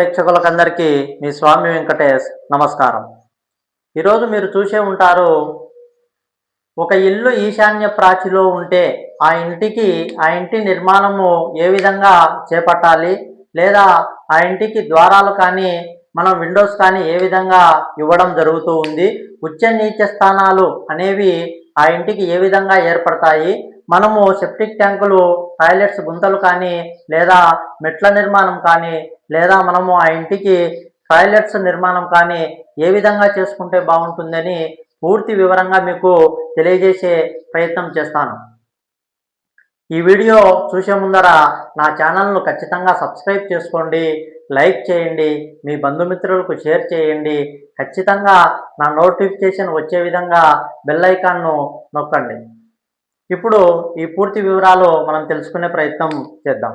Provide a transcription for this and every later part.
ప్రేక్షకులకందరికీ మీ స్వామి వెంకటేష్ నమస్కారం. ఈరోజు మీరు చూసే ఉంటారు ఒక ఇల్లు ఈశాన్య ప్రాచిలో ఉంటే ఆ ఇంటికి ఆ ఇంటి నిర్మాణము ఏ విధంగా చేపట్టాలి లేదా ఆ ఇంటికి ద్వారాలు కానీ మనం విండోస్ కానీ ఏ విధంగా ఇవ్వడం జరుగుతూ ఉంది ఉచ్చ నీచ స్థానాలు అనేవి ఆ ఇంటికి ఏ విధంగా ఏర్పడతాయి మనము సెప్టిక్ ట్యాంకులు టాయిలెట్స్ గుంతలు కానీ లేదా మెట్ల నిర్మాణం కానీ లేదా మనము ఆ ఇంటికి టాయిలెట్స్ నిర్మాణం కానీ ఏ విధంగా చేసుకుంటే బాగుంటుందని పూర్తి వివరంగా మీకు తెలియజేసే ప్రయత్నం చేస్తాను. ఈ వీడియో చూసే ముందర నా ఛానల్ను ఖచ్చితంగా సబ్స్క్రైబ్ చేసుకోండి లైక్ చేయండి మీ బంధుమిత్రులకు షేర్ చేయండి ఖచ్చితంగా నా నోటిఫికేషన్ వచ్చే విధంగా బెల్ ఐకాన్ను నొక్కండి. ఇప్పుడు ఈ పూర్తి వివరాలు మనం తెలుసుకునే ప్రయత్నం చేద్దాం.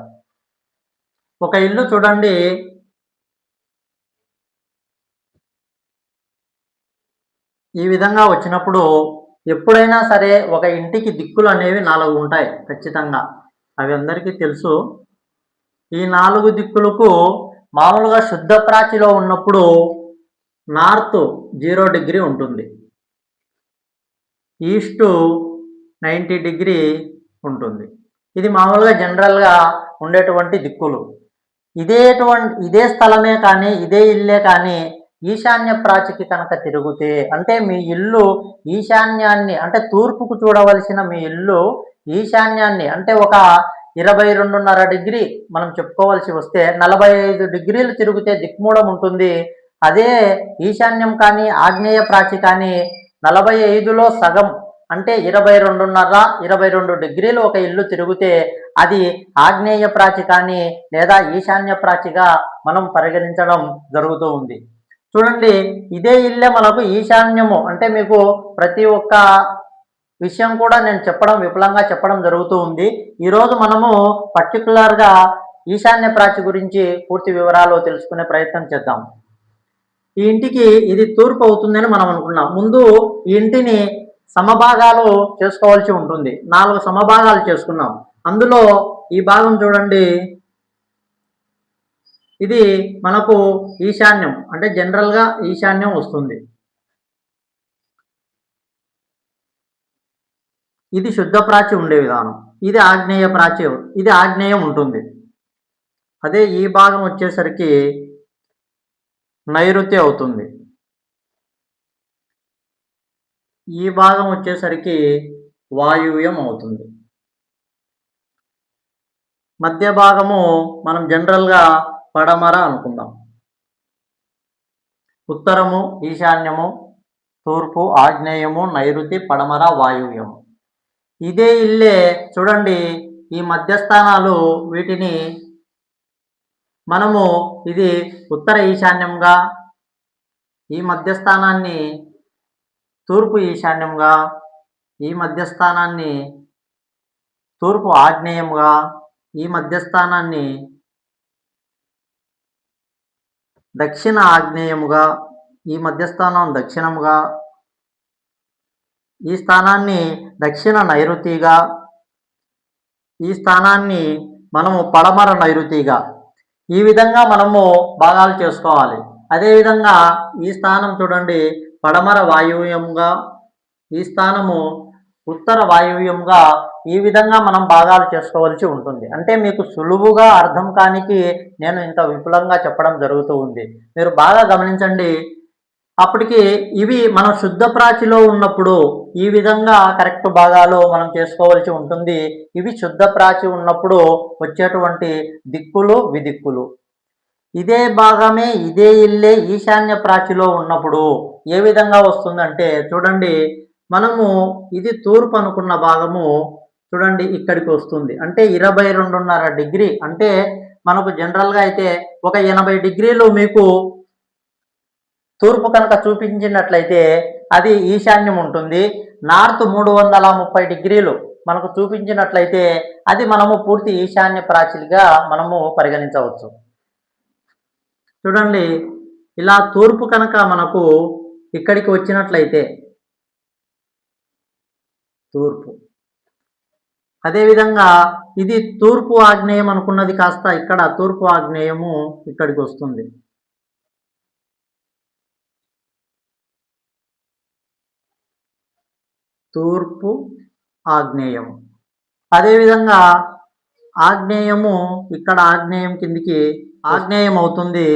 ఒక ఇల్లు చూడండి. ఈ విధంగా వచ్చినప్పుడు ఎప్పుడైనా సరే ఒక ఇంటికి దిక్కులు అనేవి నాలుగు ఉంటాయి ఖచ్చితంగా. అవి అందరికీ తెలుసు. ఈ నాలుగు దిక్కులకు మామూలుగా శుద్ధ ప్రాచిలో ఉన్నప్పుడు నార్త్ జీరో డిగ్రీ ఉంటుంది. ఈస్టు నైంటీ డిగ్రీ ఉంటుంది. ఇది మామూలుగా జనరల్గా ఉండేటువంటి దిక్కులు. ఇదేటువంటి ఇదే స్థలమే కానీ ఇదే ఇల్లే కానీ ఈశాన్య ప్రాచికి కనుక తిరుగుతే అంటే మీ ఇల్లు ఈశాన్యాన్ని అంటే తూర్పుకు చూడవలసిన మీ ఇల్లు ఈశాన్యాన్ని అంటే ఒక ఇరవై రెండున్నర డిగ్రీ మనం చెప్పుకోవాల్సి వస్తే నలభై ఐదు డిగ్రీలు తిరిగితే దిక్మూలం ఉంటుంది. అదే ఈశాన్యం కానీ ఆగ్నేయ ప్రాచి కానీ నలభై ఐదులో సగం అంటే ఇరవై రెండున్నర ఇరవై రెండు డిగ్రీలు ఒక ఇల్లు తిరిగితే అది ఆగ్నేయ ప్రాచి కానీ లేదా ఈశాన్య ప్రాచిగా మనం పరిగణించడం జరుగుతూ ఉంది. చూడండి ఇదే ఇల్లే మనకు ఈశాన్యము. అంటే మీకు ప్రతి ఒక్క విషయం కూడా నేను చెప్పడం విపులంగా చెప్పడం జరుగుతూ ఉంది. ఈరోజు మనము పర్టికులర్గా ఈశాన్య ప్రాచి గురించి పూర్తి వివరాలు తెలుసుకునే ప్రయత్నం చేద్దాం. ఈ ఇంటికి ఇది తూర్పు అవుతుందని మనం అనుకున్నాం. ముందు ఈ ఇంటిని సమభాగాలు చేసుకోవాల్సి ఉంటుంది. నాలుగు సమభాగాలు చేసుకున్నాం. అందులో ఈ భాగం చూడండి. ఇది మనకు ఈశాన్యం అంటే జనరల్గా ఈశాన్యం వస్తుంది. ఇది శుద్ధ ప్రాచి ఉండే విధానం. ఇది ఆగ్నేయ ప్రాచి ఇది ఆగ్నేయం ఉంటుంది. అదే ఈ భాగం వచ్చేసరికి నైరుతి అవుతుంది. ఈ భాగం వచ్చేసరికి వాయువ్యం అవుతుంది. మధ్య భాగము మనం జనరల్గా పడమర అనుకుందాం. ఉత్తరము ఈశాన్యము తూర్పు ఆగ్నేయము నైరుతి పడమర వాయువ్యము ఇదే ఇల్లే చూడండి ఈ మధ్యస్థానాలు వీటిని మనము ఇది ఉత్తర ఈశాన్యంగా ఈ మధ్యస్థానాన్ని తూర్పు ఈశాన్యంగా ఈ మధ్యస్థానాన్ని తూర్పు ఆగ్నేయంగా ఈ మధ్యస్థానాన్ని దక్షిణ ఆగ్నేయముగా ఈ మధ్యస్థానం దక్షిణముగా ఈ స్థానాన్ని దక్షిణ నైరుతిగా ఈ స్థానాన్ని మనము పడమర నైరుతిగా. ఈ విధంగా మనము భాగాలు చేసుకోవాలి. అదేవిధంగా ఈ స్థానం చూడండి పడమర వాయువ్యంగా ఈ స్థానము ఉత్తర వాయువ్యంగా ఈ విధంగా మనం భాగాలు చేసుకోవాల్సి ఉంటుంది. అంటే మీకు సులువుగా అర్థం కానికి నేను ఇంత విపులంగా చెప్పడం జరుగుతూ ఉంది. మీరు బాగా గమనించండి. అప్పటికి ఇవి మనం శుద్ధ ప్రాచిలో ఉన్నప్పుడు ఈ విధంగా కరెక్ట్ భాగాలు మనం చేసుకోవాల్సి ఉంటుంది. ఇవి శుద్ధ ప్రాచి ఉన్నప్పుడు వచ్చేటువంటి దిక్కులు విదిక్కులు. ఇదే భాగమే ఇదే ఇల్లే ఈశాన్య ప్రాచిలో ఉన్నప్పుడు ఏ విధంగా వస్తుందంటే చూడండి మనము ఇది తూర్పు అనుకున్న భాగము చూడండి ఇక్కడికి వస్తుంది. అంటే ఇరవై రెండున్నర డిగ్రీ అంటే మనకు జనరల్గా అయితే ఒక ఎనభై డిగ్రీలు మీకు తూర్పు కనుక చూపించినట్లయితే అది ఈశాన్యం ఉంటుంది. నార్త్ మూడు వందల ముప్పై డిగ్రీలు మనకు చూపించినట్లయితే అది మనము పూర్తి ఈశాన్య ప్రాచీలుగా మనము పరిగణించవచ్చు. చూడండి ఇలా తూర్పు కనుక మనకు ఇక్కడికి వచ్చినట్లయితే తూర్పు. అదేవిధంగా ఇది తూర్పు ఆగ్నేయం అనుకున్నది కాస్త ఇక్కడ తూర్పు ఆగ్నేయము ఇక్కడికి వస్తుంది. తూర్పు ఆగ్నేయం. అదేవిధంగా ఆగ్నేయము ఇక్కడ ఆగ్నేయం కిందికి ఆగ్నేయం అవుతుంది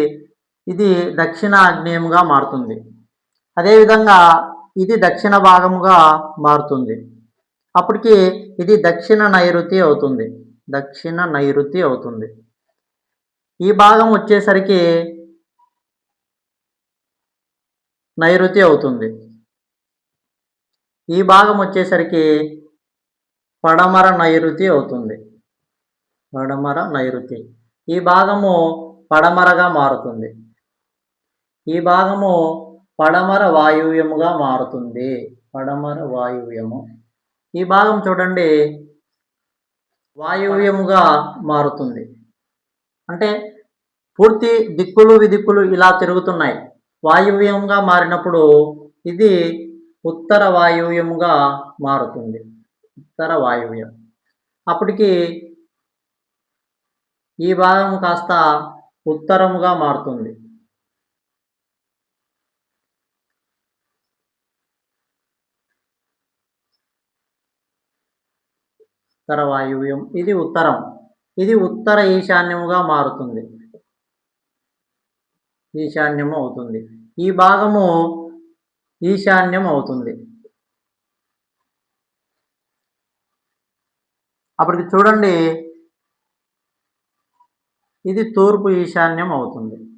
ఇది దక్షిణ ఆగ్నేయముగా మారుతుంది. అదేవిధంగా ఇది దక్షిణ భాగముగా మారుతుంది. అప్పటికి ఇది దక్షిణ నైరుతి అవుతుంది. దక్షిణ నైరుతి అవుతుంది. ఈ భాగం వచ్చేసరికి నైరుతి అవుతుంది. ఈ భాగం వచ్చేసరికి పడమర నైరుతి అవుతుంది. పడమర నైరుతి. ఈ భాగము పడమరగా మారుతుంది. ఈ భాగము పడమర వాయువ్యముగా మారుతుంది. పడమర వాయువ్యము. ఈ భాగం చూడండి. వాయువ్యముగా మారుతుంది. అంటే పూర్తి దిక్కులు విదిక్కులు ఇలా తిరుగుతున్నాయి. వాయువ్యంగా మారినప్పుడు ఇది ఉత్తర వాయువ్యముగా మారుతుంది. ఉత్తర వాయువ్యం. అప్పటికి ఈ భాగం కాస్త ఉత్తరముగా మారుతుంది. ఉత్తర వాయువ్యం. ఇది ఉత్తరం. ఇది ఉత్తర ఈశాన్యముగా మారుతుంది. ఈశాన్యము అవుతుంది. ఈ భాగము ఈశాన్యం అవుతుంది. అప్పటికి చూడండి. ఇది తూర్పు ఈశాన్యం అవుతుంది.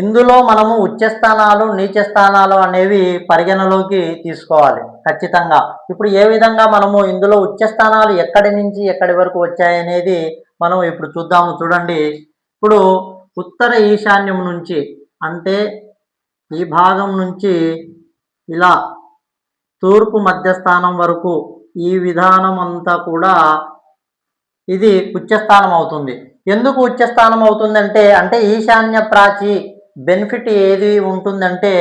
ఇందులో మనము ఉచ్చస్థానాలు నీచ స్థానాలు అనేవి పరిగణలోకి తీసుకోవాలి ఖచ్చితంగా. ఇప్పుడు ఏ విధంగా మనము ఇందులో ఉచ్చస్థానాలు ఎక్కడి నుంచి ఎక్కడి వరకు వచ్చాయనేది మనం ఇప్పుడు చూద్దాము చూడండి. ఇప్పుడు ఉత్తర ఈశాన్యం నుంచి అంటే ఈ భాగం నుంచి ఇలా తూర్పు మధ్యస్థానం వరకు ఈ విధానం అంతా కూడా ఇది ఉచ్చస్థానం అవుతుంది. ఎందుకు ఉచ్చస్థానం అవుతుందంటే అంటే ఈశాన్య ప్రాచి బెనిఫిట్ ఏది ఉంటుందంటే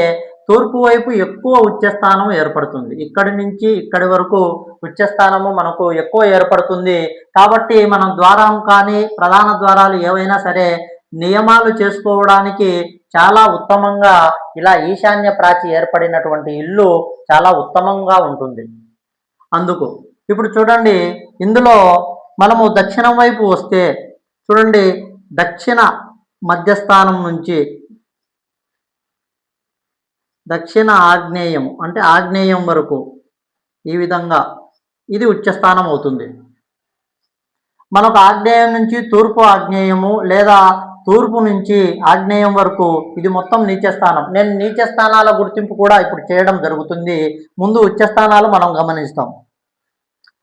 తూర్పు వైపు ఎక్కువ ఉచ్చస్థానం ఏర్పడుతుంది. ఇక్కడి నుంచి ఇక్కడి వరకు ఉచ్చస్థానము మనకు ఎక్కువ ఏర్పడుతుంది. కాబట్టి మనం ద్వారం కానీ ప్రధాన ద్వారాలు ఏవైనా సరే నియమాలు చేసుకోవడానికి చాలా ఉత్తమంగా ఇలా ఈశాన్య ప్రాచి ఏర్పడినటువంటి ఇల్లు చాలా ఉత్తమంగా ఉంటుంది. అందుకు ఇప్పుడు చూడండి ఇందులో మనము దక్షిణం వైపు వస్తే చూడండి దక్షిణ మధ్యస్థానం నుంచి దక్షిణ ఆగ్నేయం అంటే ఆగ్నేయం వరకు ఈ విధంగా ఇది ఉచ్చస్థానం అవుతుంది మనకు ఆగ్నేయం నుంచి తూర్పు ఆగ్నేయము లేదా తూర్పు నుంచి ఆగ్నేయం వరకు ఇది మొత్తం నీచస్థానం. నేను నీచస్థానాల గుర్తింపు కూడా ఇప్పుడు చేయడం జరుగుతుంది. ముందు ఉచ్చస్థానాలు మనం గమనిస్తాం.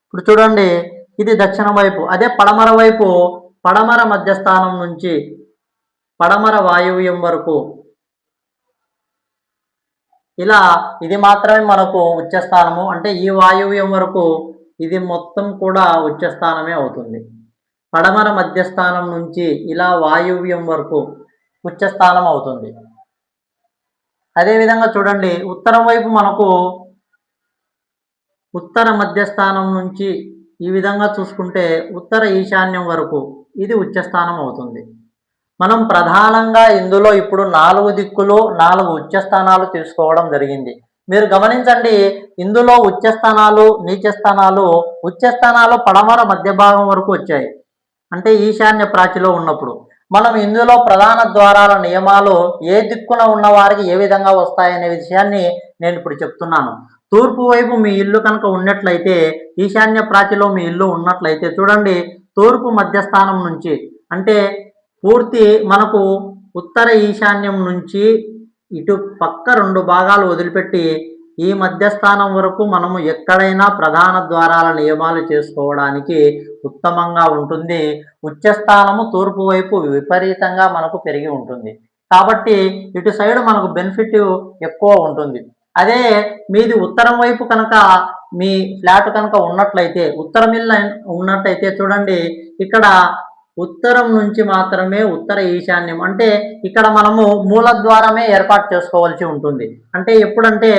ఇప్పుడు చూడండి ఇది దక్షిణ వైపు. అదే పడమర వైపు పడమర మధ్యస్థానం నుంచి పడమర వాయువ్యం వరకు ఇలా ఇది మాత్రమే మనకు ఉచ్చస్థానము. అంటే ఈ వాయువ్యం వరకు ఇది మొత్తం కూడా ఉచ్చస్థానమే అవుతుంది. పడమర మధ్యస్థానం నుంచి ఇలా వాయువ్యం వరకు ఉచ్చస్థానం అవుతుంది. అదేవిధంగా చూడండి ఉత్తరం వైపు మనకు ఉత్తర మధ్యస్థానం నుంచి ఈ విధంగా చూసుకుంటే ఉత్తర ఈశాన్యం వరకు ఇది ఉచ్చస్థానం అవుతుంది. మనం ప్రధానంగా ఇందులో ఇప్పుడు నాలుగు దిక్కులు నాలుగు ఉచ్చస్థానాలు తీసుకోవడం జరిగింది. మీరు గమనించండి ఇందులో ఉచ్చస్థానాలు నీచస్థానాలు ఉచ్చస్థానాలు పడమర మధ్య భాగం వరకు వచ్చాయి. అంటే ఈశాన్య ప్రాచిలో ఉన్నప్పుడు. మనం ఇందులో ప్రధాన ద్వారాల నియమాలు ఏ దిక్కున ఉన్న వారికి ఏ విధంగా వస్తాయనే విషయాన్ని నేను ఇప్పుడు చెప్తున్నాను. తూర్పు వైపు మీ ఇల్లు కనుక ఉన్నట్లయితే ఈశాన్య ప్రాచిలో మీ ఇల్లు ఉన్నట్లయితే చూడండి తూర్పు మధ్యస్థానం నుంచి అంటే పూర్తి మనకు ఉత్తర ఈశాన్యం నుంచి ఇటు పక్క రెండు భాగాలు వదిలిపెట్టి ఈ మధ్యస్థానం వరకు మనము ఎక్కడైనా ప్రధాన ద్వారాల నియమాలు చేసుకోవడానికి ఉత్తమంగా ఉంటుంది. ఉచ్చస్థానము తూర్పు వైపు విపరీతంగా మనకు పెరిగి ఉంటుంది. కాబట్టి ఇటు సైడ్ మనకు బెనిఫిట్ ఎక్కువ ఉంటుంది. అదే మీది ఉత్తరం వైపు కనుక మీ ఫ్లాట్ కనుక ఉన్నట్లయితే ఉత్తరం ఇల్లు ఉన్నట్లయితే చూడండి ఇక్కడ ఉత్తరం నుంచి మాత్రమే ఉత్తర ఈశాన్యం. అంటే ఇక్కడ మనము మూల ద్వారమే ఏర్పాటు చేసుకోవాల్సి ఉంటుంది. అంటే ఎప్పుడంటే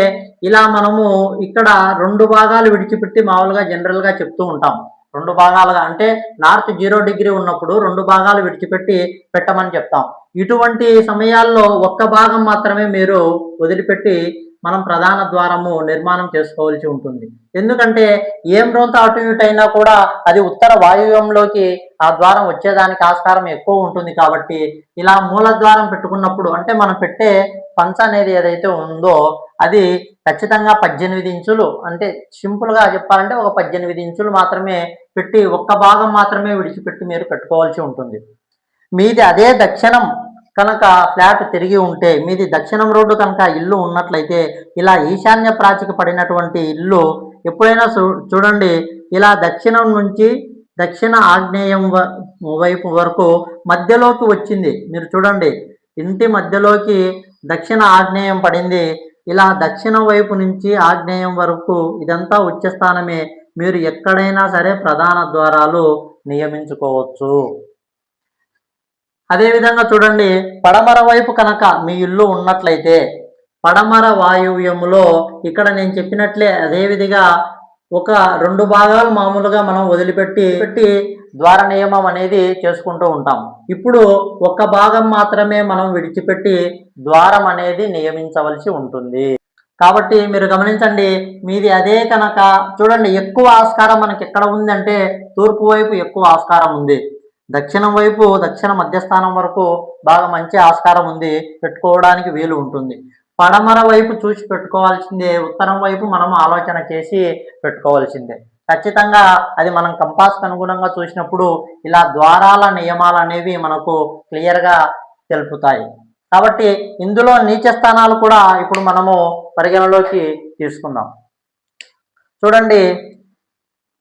ఇలా మనము ఇక్కడ రెండు భాగాలు విడిచిపెట్టి మామూలుగా జనరల్గా చెప్తూ ఉంటాం. రెండు భాగాలుగా అంటే నార్త్ జీరో డిగ్రీ ఉన్నప్పుడు రెండు భాగాలు విడిచిపెట్టి పెట్టమని చెప్తాం. ఇటువంటి సమయాల్లో ఒక్క భాగం మాత్రమే మీరు వదిలిపెట్టి మనం ప్రధాన ద్వారము నిర్మాణం చేసుకోవాల్సి ఉంటుంది. ఎందుకంటే ఏం రోంత అటు ఇటు అయినా కూడా అది ఉత్తర వాయువ్యంలోకి ఆ ద్వారం వచ్చేదానికి ఆస్కారం ఎక్కువ ఉంటుంది కాబట్టి ఇలా మూల ద్వారం పెట్టుకున్నప్పుడు అంటే మనం పెట్టే పంచ అనేది ఏదైతే ఉందో అది ఖచ్చితంగా పద్దెనిమిది ఇంచులు అంటే సింపుల్గా చెప్పాలంటే ఒక పద్దెనిమిది ఇంచులు మాత్రమే పెట్టి ఒక్క భాగం మాత్రమే విడిచిపెట్టి మీరు పెట్టుకోవాల్సి ఉంటుంది. మీది అదే దక్షిణం కనుక ఫ్లాట్ తిరిగి ఉంటే మీది దక్షిణం రోడ్డు కనుక ఇల్లు ఉన్నట్లయితే ఇలా ఈశాన్య ప్రాచికి పడినటువంటి ఇల్లు ఎప్పుడైనా చూ- చూడండి ఇలా దక్షిణం నుంచి దక్షిణ ఆగ్నేయం వ- వైపు వరకు మధ్యలోకి వచ్చింది. మీరు చూడండి ఇంటి మధ్యలోకి దక్షిణ ఆగ్నేయం పడింది. ఇలా దక్షిణ వైపు నుంచి ఆగ్నేయం వరకు ఇదంతా ఉచ్చస్థానమే మీరు ఎక్కడైనా సరే ప్రధాన ద్వారాలు నియమించుకోవచ్చు. అదేవిధంగా చూడండి పడమర వైపు కనుక మీ ఇల్లు ఉన్నట్లయితే పడమర వాయువ్యములో ఇక్కడ నేను చెప్పినట్లే అదేవిధిగా ఒక రెండు భాగాలు మామూలుగా మనం వదిలిపెట్టి పెట్టి ద్వార నియమం అనేది చేసుకుంటూ ఉంటాం. ఇప్పుడు ఒక భాగం మాత్రమే మనం విడిచిపెట్టి ద్వారం అనేది నియమించవలసి ఉంటుంది. కాబట్టి మీరు గమనించండి మీది అదే కనుక చూడండి ఎక్కువ ఆస్కారం మనకి ఎక్కడ ఉంది అంటే తూర్పు వైపు ఎక్కువ ఆస్కారం ఉంది. దక్షిణం వైపు దక్షిణ మధ్యస్థానం వరకు బాగా మంచి ఆస్కారం ఉంది. పెట్టుకోవడానికి వీలు ఉంటుంది. పడమర వైపు చూసి పెట్టుకోవాల్సిందే. ఉత్తరం వైపు మనం ఆలోచన చేసి పెట్టుకోవాల్సిందే. ఖచ్చితంగా అది మనం కంపాస్కి అనుగుణంగా చూసినప్పుడు ఇలా ద్వారాల నియమాలు అనేవి మనకు క్లియర్గా తెలుపుతాయి. కాబట్టి ఇందులో నీచ స్థానాలు కూడా ఇప్పుడు మనము పరిగణలోకి తీసుకుందాం. చూడండి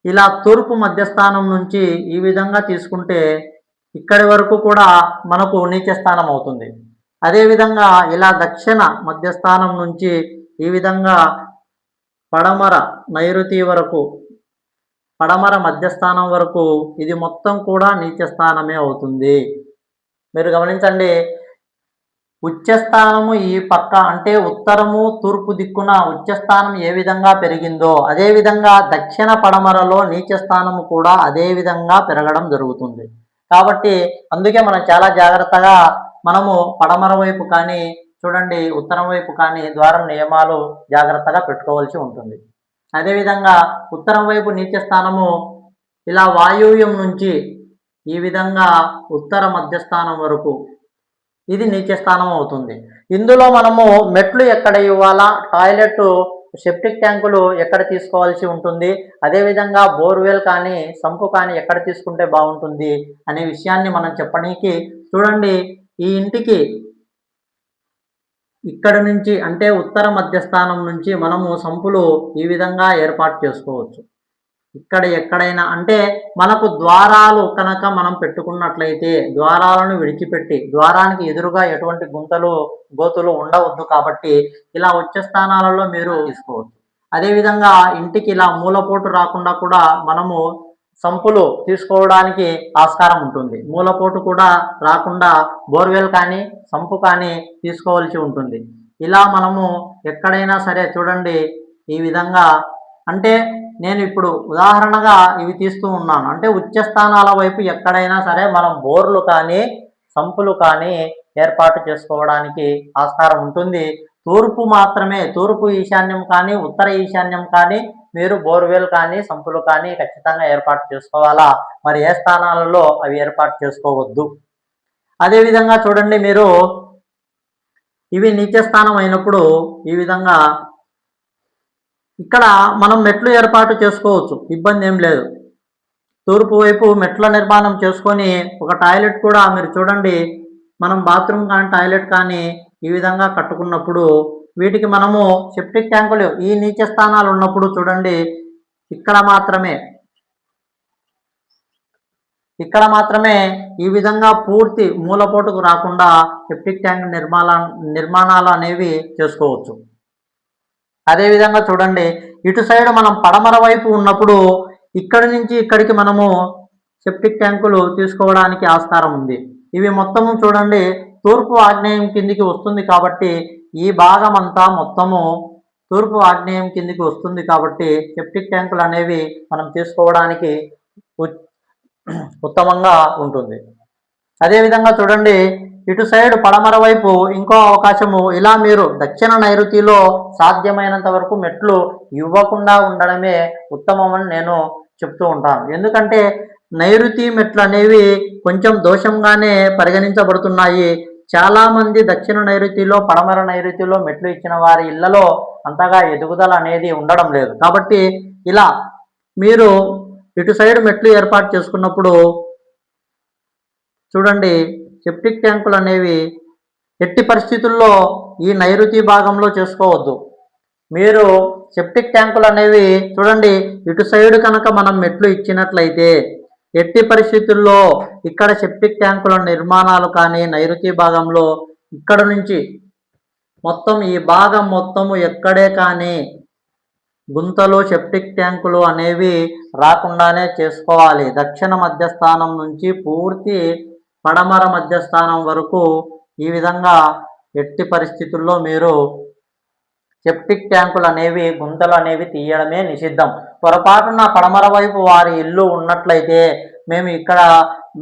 ఇలా తూర్పు మధ్యస్థానం నుంచి ఈ విధంగా తీసుకుంటే ఇక్కడి వరకు కూడా మనకు నీచ స్థానం అవుతుంది. అదేవిధంగా ఇలా దక్షిణ మధ్యస్థానం నుంచి ఈ విధంగా పడమర నైరుతి వరకు పడమర మధ్యస్థానం వరకు ఇది మొత్తం కూడా నీచ స్థానమే అవుతుంది. మీరు గమనించండి ఉచ్చస్థానము ఈ పక్క అంటే ఉత్తరము తూర్పు దిక్కున ఉచ్చస్థానం ఏ విధంగా పెరిగిందో అదే విధంగా దక్షిణ పడమరలో నీచస్థానము కూడా అదే విధంగా పెరగడం జరుగుతుంది. కాబట్టి అందుకే మనం చాలా జాగ్రత్తగా మనము పడమర వైపు కానీ చూడండి ఉత్తరం వైపు కానీ ద్వారం నియమాలు జాగ్రత్తగా పెట్టుకోవాల్సి ఉంటుంది. అదేవిధంగా ఉత్తరం వైపు నీచస్థానము ఇలా వాయువ్యం నుంచి ఈ విధంగా ఉత్తర మధ్యస్థానం వరకు ఇది నీచ స్థానం అవుతుంది. ఇందులో మనము మెట్లు ఎక్కడ ఇవ్వాలా టాయిలెట్ సెప్టిక్ ట్యాంకులు ఎక్కడ తీసుకోవాల్సి ఉంటుంది అదేవిధంగా బోర్వెల్ కానీ సంపు కానీ ఎక్కడ తీసుకుంటే బాగుంటుంది అనే విషయాన్ని మనం చెప్పడానికి చూడండి. ఈ ఇంటికి ఇక్కడ నుంచి అంటే ఉత్తర మధ్యస్థానం నుంచి మనము సంపులు ఈ విధంగా ఏర్పాటు చేసుకోవచ్చు. ఇక్కడ ఎక్కడైనా అంటే మనకు ద్వారాలు కనుక మనం పెట్టుకున్నట్లయితే ద్వారాలను విడిచిపెట్టి ద్వారానికి ఎదురుగా ఎటువంటి గుంతలు గోతులు ఉండవద్దు కాబట్టి ఇలా వచ్చే స్థానాలలో మీరు తీసుకోవచ్చు. అదేవిధంగా ఇంటికి ఇలా మూలపోటు రాకుండా కూడా మనము సంపులు తీసుకోవడానికి ఆస్కారం ఉంటుంది. మూలపోటు కూడా రాకుండా బోర్వెల్ కానీ సంపు కానీ తీసుకోవాల్సి ఉంటుంది. ఇలా మనము ఎక్కడైనా సరే చూడండి ఈ విధంగా అంటే నేను ఇప్పుడు ఉదాహరణగా ఇవి తీస్తూ ఉన్నాను. అంటే ఉచ్చ స్థానాల వైపు ఎక్కడైనా సరే మనం బోర్లు కానీ సంపులు కానీ ఏర్పాటు చేసుకోవడానికి ఆస్కారం ఉంటుంది. తూర్పు మాత్రమే తూర్పు ఈశాన్యం కానీ ఉత్తర ఈశాన్యం కానీ మీరు బోర్వెల్ కానీ సంపులు కానీ ఖచ్చితంగా ఏర్పాటు చేసుకోవాలా? మరి ఏ స్థానాలలో అవి ఏర్పాటు చేసుకోవద్దు? అదేవిధంగా చూడండి మీరు ఇవి నీచ స్థానం అయినప్పుడు ఈ విధంగా ఇక్కడ మనం మెట్లు ఏర్పాటు చేసుకోవచ్చు. ఇబ్బంది ఏం లేదు. తూర్పు వైపు మెట్ల నిర్మాణం చేసుకొని ఒక టాయిలెట్ కూడా మీరు చూడండి. మనం బాత్రూమ్ కానీ టాయిలెట్ కానీ ఈ విధంగా కట్టుకున్నప్పుడు వీటికి మనము సెప్టిక్ ట్యాంకులు ఈ నీచ స్థానాలు ఉన్నప్పుడు చూడండి. ఇక్కడ మాత్రమే. ఇక్కడ మాత్రమే ఈ విధంగా పూర్తి మూలపోటుకు రాకుండా సెప్టిక్ ట్యాంక్ నిర్మాణ నిర్మాణాలు అనేవి చేసుకోవచ్చు. అదేవిధంగా చూడండి ఇటు సైడ్ మనం పడమర వైపు ఉన్నప్పుడు ఇక్కడి నుంచి ఇక్కడికి మనము సెప్టిక్ ట్యాంకులు తీసుకోవడానికి ఆస్కారం ఉంది. ఇవి మొత్తము చూడండి తూర్పు ఆగ్నేయం కిందికి వస్తుంది కాబట్టి ఈ భాగం అంతా మొత్తము తూర్పు ఆగ్నేయం కిందికి వస్తుంది కాబట్టి సెప్టిక్ ట్యాంకులు అనేవి మనం తీసుకోవడానికి ఉత్తమంగా ఉంటుంది. అదేవిధంగా చూడండి ఇటు సైడ్ పడమర వైపు ఇంకో అవకాశము ఇలా మీరు దక్షిణ నైరుతిలో సాధ్యమైనంత వరకు మెట్లు ఇవ్వకుండా ఉండడమే ఉత్తమమని నేను చెప్తూ ఉంటాను. ఎందుకంటే నైరుతి మెట్లు అనేవి కొంచెం దోషంగానే పరిగణించబడుతున్నాయి. చాలామంది దక్షిణ నైరుతిలో పడమర నైరుతిలో మెట్లు ఇచ్చిన వారి ఇళ్ళలో అంతగా ఎదుగుదల అనేది ఉండడం లేదు. కాబట్టి ఇలా మీరు ఇటు సైడ్ మెట్లు ఏర్పాటు చేసుకున్నప్పుడు చూడండి సెప్టిక్ ట్యాంకులు అనేవి ఎట్టి పరిస్థితుల్లో ఈ నైరుతి భాగంలో చేసుకోవద్దు. మీరు సెప్టిక్ ట్యాంకులు అనేవి చూడండి ఇటు సైడ్ కనుక మనం మెట్లు ఇచ్చినట్లయితే ఎట్టి పరిస్థితుల్లో ఇక్కడ సెప్టిక్ ట్యాంకుల నిర్మాణాలు కానీ నైరుతి భాగంలో ఇక్కడ నుంచి మొత్తం ఈ భాగం మొత్తము ఎక్కడే కానీ గుంతలు సెప్టిక్ ట్యాంకులు అనేవి రాకుండానే చేసుకోవాలి. దక్షిణ మధ్యస్థానం నుంచి పూర్తి పడమర మధ్యస్థానం వరకు ఈ విధంగా ఎట్టి పరిస్థితుల్లో మీరు సెప్టిక్ ట్యాంకులు అనేవి గుంతలు అనేవి తీయడమే నిషిద్ధం. పొరపాటున పడమర వైపు వారి ఇల్లు ఉన్నట్లయితే మేము ఇక్కడ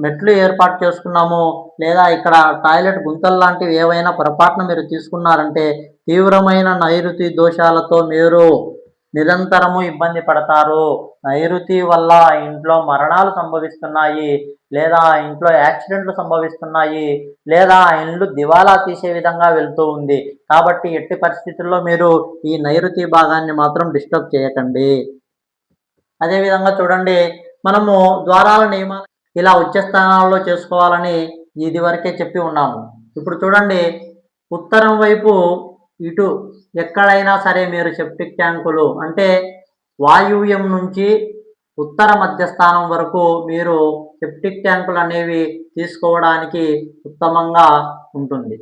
మెట్లు ఏర్పాటు చేసుకున్నాము లేదా ఇక్కడ టాయిలెట్ గుంతలు లాంటివి ఏవైనా పొరపాటున మీరు తీసుకున్నారంటే తీవ్రమైన నైరుతి దోషాలతో మీరు నిరంతరము ఇబ్బంది పడతారు. నైరుతి వల్ల ఇంట్లో మరణాలు సంభవిస్తున్నాయి. లేదా ఇంట్లో యాక్సిడెంట్లు సంభవిస్తున్నాయి. లేదా ఆ ఇండ్లు దివాలా తీసే విధంగా వెళ్తూ ఉంది. కాబట్టి ఎట్టి పరిస్థితుల్లో మీరు ఈ నైరుతి భాగాన్ని మాత్రం డిస్టర్బ్ చేయకండి. అదేవిధంగా చూడండి మనము ద్వారాల నియమాలు ఇలా ఉచ్చ స్థానాల్లో చేసుకోవాలని ఇది వరకే చెప్పి ఉన్నాము. ఇప్పుడు చూడండి ఉత్తరం వైపు ఇటు ఎక్కడైనా సరే మీరు సెప్టిక్ ట్యాంకులు అంటే వాయువ్యం నుంచి ఉత్తర మధ్యస్థానం వరకు మీరు సెప్టిక్ ట్యాంకులు అనేవి తీసుకోవడానికి ఉత్తమంగా ఉంటుంది.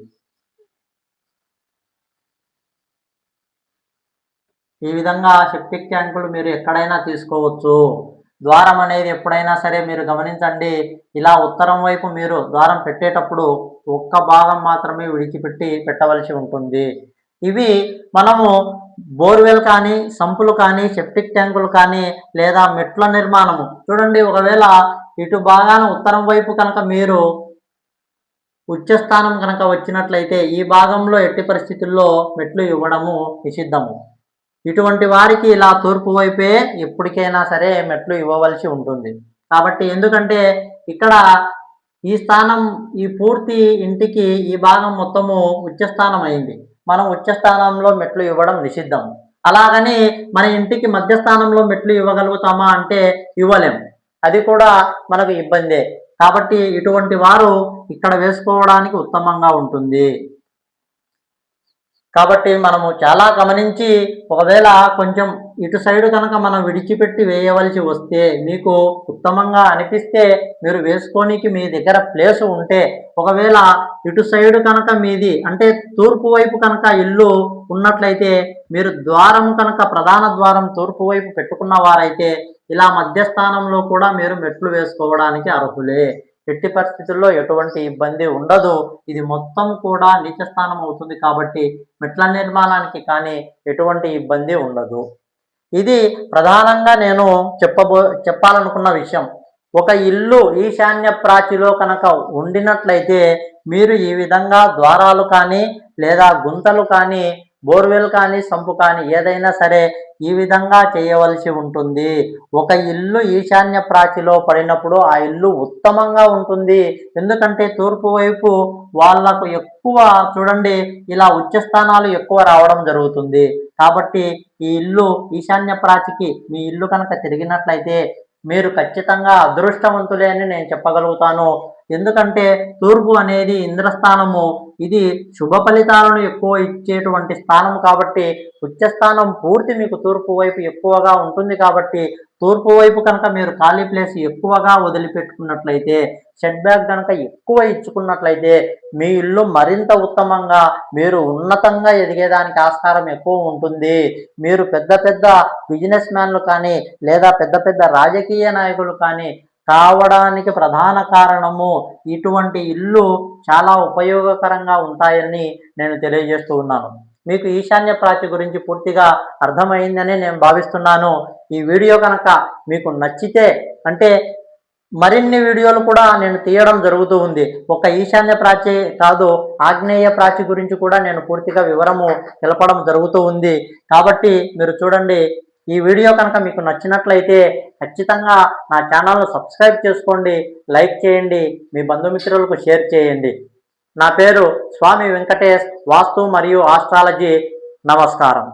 ఈ విధంగా సెప్టిక్ ట్యాంకులు మీరు ఎక్కడైనా తీసుకోవచ్చు. ద్వారం అనేది ఎప్పుడైనా సరే మీరు గమనించండి ఇలా ఉత్తరం వైపు మీరు ద్వారం పెట్టేటప్పుడు ఒక్క భాగం మాత్రమే విడిచిపెట్టి పెట్టవలసి ఉంటుంది. ఇవి మనము బోర్వెల్ కానీ సంపులు కానీ సెప్టిక్ ట్యాంకులు కానీ లేదా మెట్ల నిర్మాణము. చూడండి ఒకవేళ ఇటు భాగాన ఉత్తరం వైపు కనుక మీరు ఉచ్చస్థానం కనుక వచ్చినట్లయితే ఈ భాగంలో ఎట్టి పరిస్థితుల్లో మెట్లు ఇవ్వడము నిషిద్ధము. ఇటువంటి వారికి ఇలా తూర్పు వైపే ఎప్పటికైనా సరే మెట్లు ఇవ్వవలసి ఉంటుంది. కాబట్టి ఎందుకంటే ఇక్కడ ఈ స్థానం ఈ పూర్తి ఇంటికి ఈ భాగం మొత్తము ఉచ్చస్థానం అయింది మనం ఉచ్చస్థానంలో మెట్లు ఇవ్వడం నిషిద్ధం. అలాగని మన ఇంటికి మధ్యస్థానంలో మెట్లు ఇవ్వగలుగుతామా అంటే ఇవ్వలేం. అది కూడా మనకు ఇబ్బందే. కాబట్టి ఇటువంటి వారు ఇక్కడ వేసుకోవడానికి ఉత్తమంగా ఉంటుంది. కాబట్టి మనము చాలా గమనించి ఒకవేళ కొంచెం ఇటు సైడ్ కనుక మనం విడిచిపెట్టి వేయవలసి వస్తే మీకు ఉత్తమంగా అనిపిస్తే మీరు వేసుకోనికి మీ దగ్గర ప్లేస్ ఉంటే ఒకవేళ ఇటు సైడ్ కనుక మీది అంటే తూర్పు వైపు కనుక ఇల్లు ఉన్నట్లయితే మీరు ద్వారం కనుక ప్రధాన ద్వారం తూర్పు వైపు పెట్టుకున్న వారైతే ఇలా మధ్యస్థానంలో కూడా మీరు మెట్లు వేసుకోవడానికి అర్హులే. ఎట్టి పరిస్థితుల్లో ఎటువంటి ఇబ్బంది ఉండదు. ఇది మొత్తం కూడా నీచ స్థానం అవుతుంది కాబట్టి మెట్ల నిర్మాణానికి కానీ ఎటువంటి ఇబ్బంది ఉండదు. ఇది ప్రధానంగా నేను చెప్పబో చెప్పాలనుకున్న విషయం. ఒక ఇల్లు ఈశాన్య ప్రాచిలో కనుక ఉండినట్లయితే మీరు ఈ విధంగా ద్వారాలు కానీ లేదా గుంతలు కానీ బోర్వెల్ కానీ సంపు కానీ ఏదైనా సరే ఈ విధంగా చేయవలసి ఉంటుంది. ఒక ఇల్లు ఈశాన్య ప్రాచిలో పడినప్పుడు ఆ ఇల్లు ఉత్తమంగా ఉంటుంది. ఎందుకంటే తూర్పు వైపు వాళ్ళకు ఎక్కువ చూడండి ఇలా ఉచ్చ స్థానాలు ఎక్కువ రావడం జరుగుతుంది. కాబట్టి ఈ ఇల్లు ఈశాన్య ప్రాచికి మీ ఇల్లు కనుక తిరిగినట్లయితే మీరు ఖచ్చితంగా అదృష్టవంతులే అని నేను చెప్పగలుగుతాను. ఎందుకంటే తూర్పు అనేది ఇంద్రస్థానము. ఇది శుభ ఫలితాలను ఎక్కువ ఇచ్చేటువంటి స్థానం కాబట్టి ఉచ్చస్థానం పూర్తి మీకు తూర్పు వైపు ఎక్కువగా ఉంటుంది కాబట్టి తూర్పు వైపు కనుక మీరు ఖాళీ ప్లేస్ ఎక్కువగా వదిలిపెట్టుకున్నట్లయితే షెడ్ బ్యాగ్ కనుక ఎక్కువ ఇచ్చుకున్నట్లయితే మీ ఇల్లు మరింత ఉత్తమంగా మీరు ఉన్నతంగా ఎదిగేదానికి ఆస్కారం ఎక్కువ ఉంటుంది. మీరు పెద్ద పెద్ద బిజినెస్ మ్యాన్లు కానీ లేదా పెద్ద పెద్ద రాజకీయ నాయకులు కానీ కావడానికి ప్రధాన కారణము ఇటువంటి ఇల్లు చాలా ఉపయోగకరంగా ఉంటాయని నేను తెలియజేస్తూ ఉన్నాను. మీకు ఈశాన్య ప్రాచి గురించి పూర్తిగా అర్థమైందని నేను భావిస్తున్నాను. ఈ వీడియో కనుక మీకు నచ్చితే అంటే మరిన్ని వీడియోలు కూడా నేను తీయడం జరుగుతూ ఉంది. ఒక ఈశాన్య ప్రాచి కాదు ఆగ్నేయ ప్రాచి గురించి కూడా నేను పూర్తిగా వివరము తెలపడం జరుగుతూ ఉంది. కాబట్టి మీరు చూడండి ఈ వీడియో కనుక మీకు నచ్చినట్లయితే ఖచ్చితంగా నా ఛానల్ను సబ్స్క్రైబ్ చేసుకోండి లైక్ చేయండి మీ బంధుమిత్రులకు షేర్ చేయండి. నా పేరు స్వామి వెంకటేష్ వాస్తు మరియు ఆస్ట్రాలజీ. నమస్కారం.